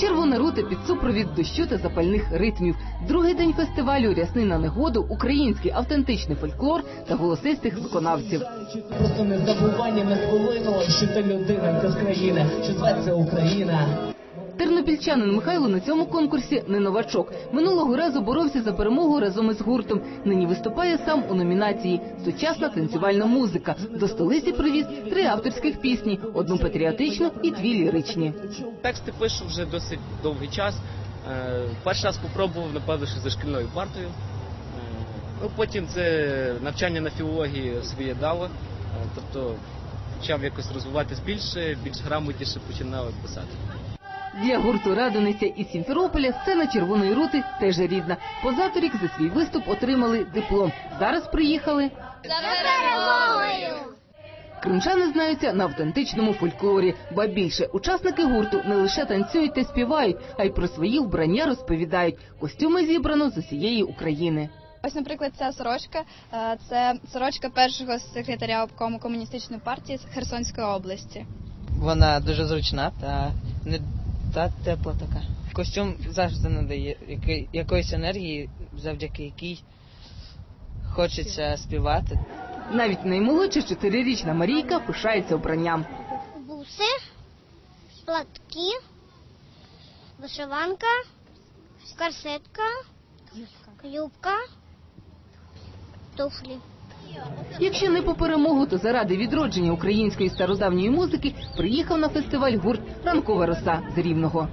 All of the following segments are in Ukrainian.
Червона рута під супровід дощу та запальних ритмів. Другий день фестивалю Рясни на негоду, український автентичний фольклор та голосистих виконавців. Просто не забування не хвилину, що ти людина з країна, що зветься Україна. Тернопільчанин Михайло на цьому конкурсі не новачок. Минулого разу боровся за перемогу разом із гуртом. Нині виступає сам у номінації Сучасна танцювальна музика. До столиці привіз три авторських пісні: одну патріотичну і дві ліричні. Тексти пишу вже досить довгий час. Е, Перший раз спробував, напевно, що за шкільною партою. Е, Ну, потім це навчання на філології своє дало. Е, Тобто почав якось розвиватись більше, більш грамотніше починав писати. Для гурту Радониця із Сімферополя сцена Червоної рути теж рідна. Позаторік за свій виступ отримали диплом. Зараз приїхали. Кримчани знаються на автентичному фольклорі, ба більше учасники гурту не лише танцюють та співають, а й про свої вбрання розповідають. Костюми зібрано з усієї України. Ось, наприклад, ця сорочка е, це сорочка першого секретаря обкому комуністичної партії з Херсонської області. Вона дуже зручна та не та тепла така. Костюм завжди надає який- якоїсь енергії, завдяки якій хочеться співати. Навіть наймолодша чотирирічна Марійка пишається обранням. буси, платки, вишиванка, корсетка, юбка, туфлі. Якщо не по перемогу, то заради відродження української стародавньої музики приїхав на фестиваль гурт Ранкова роса з Рівного.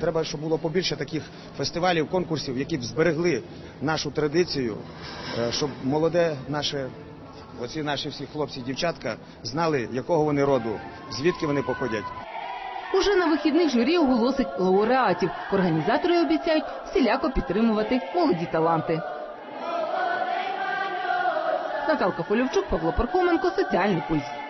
Треба, щоб було побільше таких фестивалів, конкурсів, які б зберегли нашу традицію, е, щоб молоде наше, оці наші всі хлопці, дівчатка знали, якого вони роду, звідки вони походять. Уже на вихідних журі оголосить лауреатів. Організатори обіцяють всіляко підтримувати молоді таланти. Наталка Полівчук, Павло Пархоменко, Соціальний пульс.